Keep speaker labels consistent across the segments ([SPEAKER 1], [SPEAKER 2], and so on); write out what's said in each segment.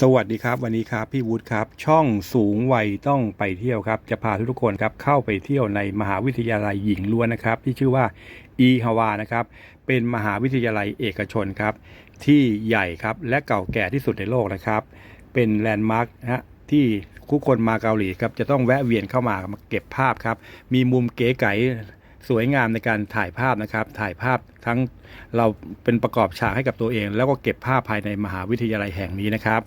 [SPEAKER 1] สวัสดีครับ วันนี้ครับพี่วุฒิครับ ช่องสูงวัยต้องไปเที่ยวครับ จะพาทุกคนครับเข้าไปเที่ยวในมหาวิทยาลัยหญิงล้วนนะครับ ที่ชื่อว่าอีฮาวานะครับเป็นมหาวิทยาลัยเอกชนครับ ที่ใหญ่ครับและเก่าแก่ที่สุดในโลกนะครับ เป็นแลนด์มาร์คนะฮะที่ทุกคนมาเกาหลีครับจะต้องแวะเวียนเข้ามามาเก็บภาพครับ มีมุมเก๋ไก๋ สวยงามในการถ่ายภาพนะครับ ถ่ายภาพทั้งเราเป็นประกอบฉากให้กับตัวเอง แล้วก็เก็บภาพภายในมหาวิทยาลัยแห่งนี้นะครับ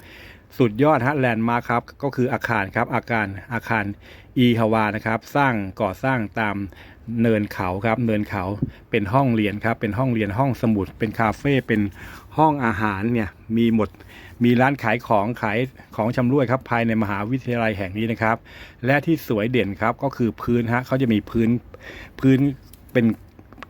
[SPEAKER 1] สุดยอดฮะแลนด์มาร์คครับ ก็คืออาคารครับ อาคารอาคารอีฮาวานะครับ สร้างก่อสร้างตามเนินเขาครับ เนินเขาเป็นห้องเรียนครับ เป็นห้องเรียนห้องสมุด เป็นคาเฟ่ เป็น ห้องอาหารเนี่ยมีหมดมีร้านขายของขายของชำร่วยครับภายในมหาวิทยาลัยแห่งนี้นะครับ และที่สวยเด่นครับก็คือพื้นฮะเขาจะมีพื้นพื้นเป็น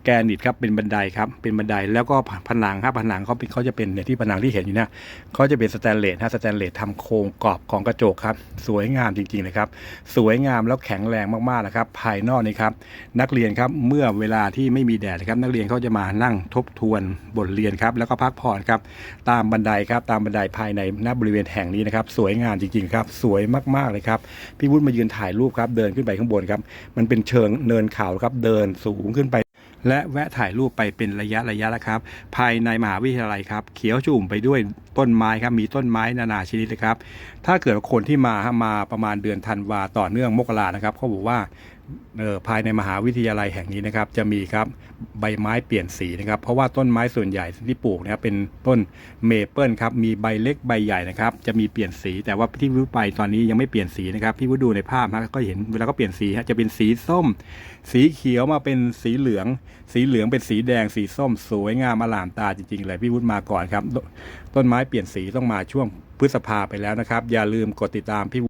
[SPEAKER 1] แกนิตครับเป็นบันไดครับเป็นบันไดแล้วก็ผนังครับผนังเขาเป็นเขาจะเป็นเนี่ยที่ผนังที่เห็นอยู่เนี่ยเขาจะเป็นสแตนเลสฮะสแตนเลสทำโครงกรอบของกระจกครับ สวยงามจริงๆนะครับ สวยงามแล้วแข็งแรงมากๆนะครับภายนอกนี่ครับนักเรียนครับเมื่อเวลาที่ไม่มีแดดครับ นักเรียนเขาจะมานั่งทบทวนบทเรียนครับแล้วก็พักผ่อนครับตามบันไดครับตามบันไดภายในหน้าบริเวณแห่งนี้นะครับสวยงามจริงๆครับสวยมากๆเลยครับพี่วุฒิมายืนถ่ายรูปครับเดินขึ้นไปข้างบนครับมันเป็นเชิงเนินเขาครับเดินสูงขึ้นไป และแวะถ่ายรูปไปเป็นระยะระยะแล้วครับ ภายในมหาวิทยาลัยครับ เขียวชุ่มไปด้วยต้นไม้ครับ มีต้นไม้นานาชนิดเลยครับ ถ้าเกิดคนที่มามาประมาณเดือนธันวาต่อเนื่องมกรานะครับเขาบอกว่า ภายในมหาวิทยาลัยแห่งนี้นะครับ จะมีครับใบไม้เปลี่ยนสีนะครับ เพราะว่าต้นไม้ส่วนใหญ่ที่ปลูกนะครับเป็นต้นเมเปิลครับมีใบเล็กใบใหญ่นะครับ จะมีเปลี่ยนสี แต่ว่าที่วิวไปตอนนี้ยังไม่เปลี่ยนสีนะครับพี่วิวดูในภาพนะก็เห็นเวลาก็เปลี่ยนสีฮะจะเป็นสีส้ม สีเขียวมาเป็นสีเหลือง สีเหลืองเป็นสีแดงสีส้ม สวยงามอลามตาจริงๆเลยพี่วุฒิมาก่อนครับ ต้นไม้เปลี่ยนสีต้องมาช่วงพฤษภาไปแล้วนะครับ อย่าลืมกดติดตามพี่